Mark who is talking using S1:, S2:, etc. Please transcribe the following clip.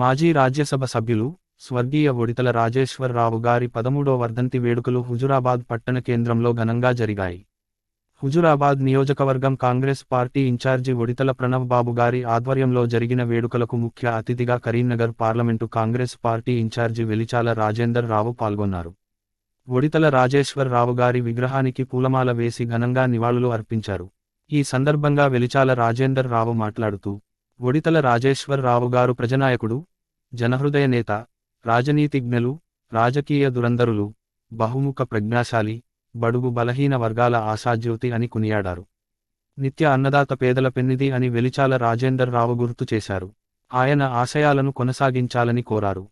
S1: మాజీ రాజ్యసభ సభ్యులు స్వర్గీయ ఒడితల రాజేశ్వరరావు గారి పదమూడో వర్ధంతి వేడుకలు హుజురాబాద్ పట్టణ కేంద్రంలో ఘనంగా జరిగాయి. హుజురాబాద్ నియోజకవర్గం Congress party in charge Odithala Pranav Babu గారి ఆధ్వర్యంలో జరిగిన వేడుకలకు ముఖ్య అతిథిగా Karimnagar parliament Congress party in charge Velichala Rajender Rao పాల్గొన్నారు. ఒడితల రాజేశ్వర్ రావు గారి విగ్రహానికి పూలమాల వేసి ఘనంగా నివాళులు అర్పించారు. ఈ సందర్భంగా వెలిచాల రాజేందర్ రావు మాట్లాడుతూ ఒడితల రాజేశ్వరరావు గారు ప్రజనాయకుడు జనహృదయ నేత రాజనీతిజ్ఞులు రాజకీయ దురంధరులు బహుముఖ ప్రజ్ఞాశాలి బడుగు బలహీన వర్గాల ఆశాజ్యోతి అని కొనియాడారు. నిత్య అన్నదాత పేదల పెన్నిది అని వెలిచాల రాజేందర్ రావు గుర్తు చేశారు. ఆయన ఆశయాలను కొనసాగించాలని కోరారు.